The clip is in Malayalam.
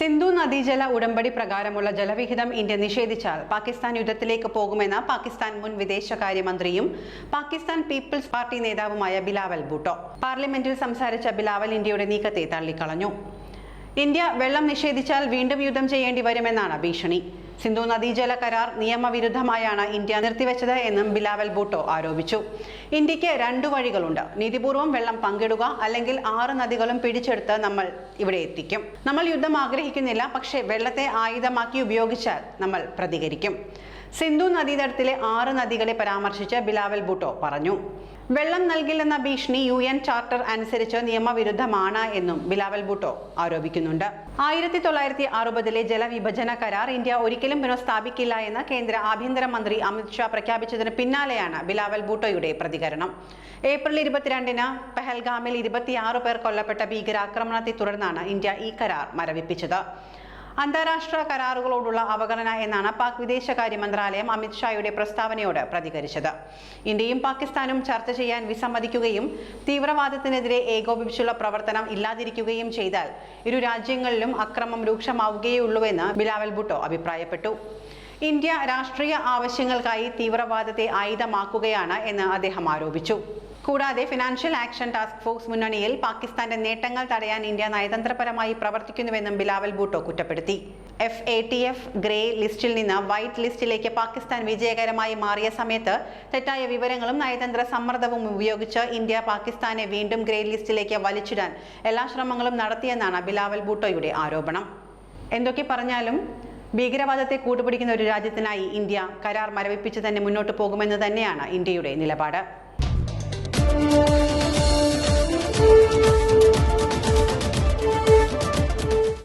സിന്ധു നദീജല ഉടമ്പടി പ്രകാരമുള്ള ജലവിഹിതം ഇന്ത്യ നിഷേധിച്ചാൽ പാകിസ്ഥാൻ യുദ്ധത്തിലേക്ക് പോകുമെന്ന പാകിസ്ഥാൻ മുൻ വിദേശകാര്യമന്ത്രിയും പാകിസ്ഥാൻ പീപ്പിൾസ് പാർട്ടി നേതാവുമായ ബിലാവൽ ഭൂട്ടോ. പാർലമെന്റിൽ സംസാരിച്ച ബിലാവൽ ഇന്ത്യയുടെ നീക്കത്തെ തള്ളിക്കളഞ്ഞു. ഇന്ത്യ വെള്ളം നിഷേധിച്ചാൽ വീണ്ടും യുദ്ധം ചെയ്യേണ്ടി വരുമെന്നാണ് ഭീഷണി. സിന്ധു നദീജല കരാർ നിയമവിരുദ്ധമായാണ് ഇന്ത്യ നിർത്തിവെച്ചത് എന്നും ബിലാവൽ ബൂട്ടോ ആരോപിച്ചു. ഇന്ത്യയ്ക്ക് രണ്ടു വഴികളുണ്ട്. നീതിപൂർവം വെള്ളം പങ്കിടുക അല്ലെങ്കിൽ ആറ് നദികളും പിടിച്ചെടുത്ത് നമ്മൾ ഇവിടെ എത്തിക്കും. നമ്മൾ യുദ്ധം ആഗ്രഹിക്കുന്നില്ല പക്ഷേ വെള്ളത്തെ ആയുധമാക്കി ഉപയോഗിച്ചാൽ നമ്മൾ പ്രതികരിക്കും. സിന്ധു നദീതടത്തിലെ ആറ് നദികളെ പരാമർശിച്ച് ബിലാവൽ ബുട്ടോ പറഞ്ഞു. വെള്ളം നൽകില്ലെന്ന ഭീഷണി യു എൻ ചാർട്ടർ അനുസരിച്ച് നിയമവിരുദ്ധമാണ് എന്നും ബിലാവൽ ബുട്ടോ ആരോപിക്കുന്നുണ്ട്. ആയിരത്തി തൊള്ളായിരത്തി അറുപതിലെ ജലവിഭജന കരാർ ഇന്ത്യ ഒരിക്കലും പുനഃസ്ഥാപിക്കില്ല എന്ന് കേന്ദ്ര ആഭ്യന്തരമന്ത്രി അമിത്ഷാ പ്രഖ്യാപിച്ചതിന് പിന്നാലെയാണ് ബിലാവൽ ബൂട്ടോയുടെ പ്രതികരണം. ഏപ്രിൽ ഇരുപത്തിരണ്ടിന് പെഹൽഗാമിൽ ഇരുപത്തിയാറ് പേർ കൊല്ലപ്പെട്ട ഭീകരാക്രമണത്തെ തുടർന്നാണ് ഇന്ത്യ ഈ കരാർ മരവിപ്പിച്ചത്. അന്താരാഷ്ട്ര കരാറുകളോടുള്ള അവഗണന എന്നാണ് പാക് വിദേശകാര്യ മന്ത്രാലയം അമിത്ഷായുടെ പ്രസ്താവനയോട് പ്രതികരിച്ചത്. ഇന്ത്യയും പാകിസ്ഥാനും ചർച്ച ചെയ്യാൻ വിസമ്മതിക്കുകയും തീവ്രവാദത്തിനെതിരെ ഏകോപിപ്പിച്ചുള്ള പ്രവർത്തനം ഇല്ലാതിരിക്കുകയും ചെയ്താൽ ഇരു രാജ്യങ്ങളിലും അക്രമം രൂക്ഷമാവുകയുള്ളൂവെന്ന് ബിലാവൽ ഭുട്ടോ അഭിപ്രായപ്പെട്ടു. ഇന്ത്യ രാഷ്ട്രീയ ആവശ്യങ്ങൾക്കായി തീവ്രവാദത്തെ ആയുധമാക്കുകയാണ് എന്ന് അദ്ദേഹം ആരോപിച്ചു. കൂടാതെ ഫിനാൻഷ്യൽ ആക്ഷൻ ടാസ്ക് ഫോഴ്സ് മുന്നണിയിൽ പാകിസ്ഥാന്റെ നേട്ടങ്ങൾ തടയാൻ ഇന്ത്യ നയതന്ത്രപരമായി പ്രവർത്തിക്കുന്നുവെന്നും ബിലാവൽ ബൂട്ടോ കുറ്റപ്പെടുത്തി. F A T F grey ലിസ്റ്റിൽ നിന്ന് വൈറ്റ് ലിസ്റ്റിലേക്ക് പാകിസ്ഥാൻ വിജയകരമായി മാറിയ സമയത്ത് തെറ്റായ വിവരങ്ങളും നയതന്ത്ര സമ്മർദ്ദവും ഉപയോഗിച്ച് ഇന്ത്യ പാകിസ്ഥാനെ വീണ്ടും ഗ്രേ ലിസ്റ്റിലേക്ക് വലിച്ചിടാൻ എല്ലാ ശ്രമങ്ങളും നടത്തിയെന്നാണ് ബിലാവൽ ബൂട്ടോയുടെ ആരോപണം. എന്തൊക്കെ പറഞ്ഞാലും ഭീകരവാദത്തെ കൂട്ടുപിടിക്കുന്ന ഒരു രാജ്യത്തിനായി ഇന്ത്യ കരാർ മരവിപ്പിച്ച് തന്നെ മുന്നോട്ട് പോകുമെന്ന് തന്നെയാണ് ഇന്ത്യയുടെ നിലപാട്. Thank you.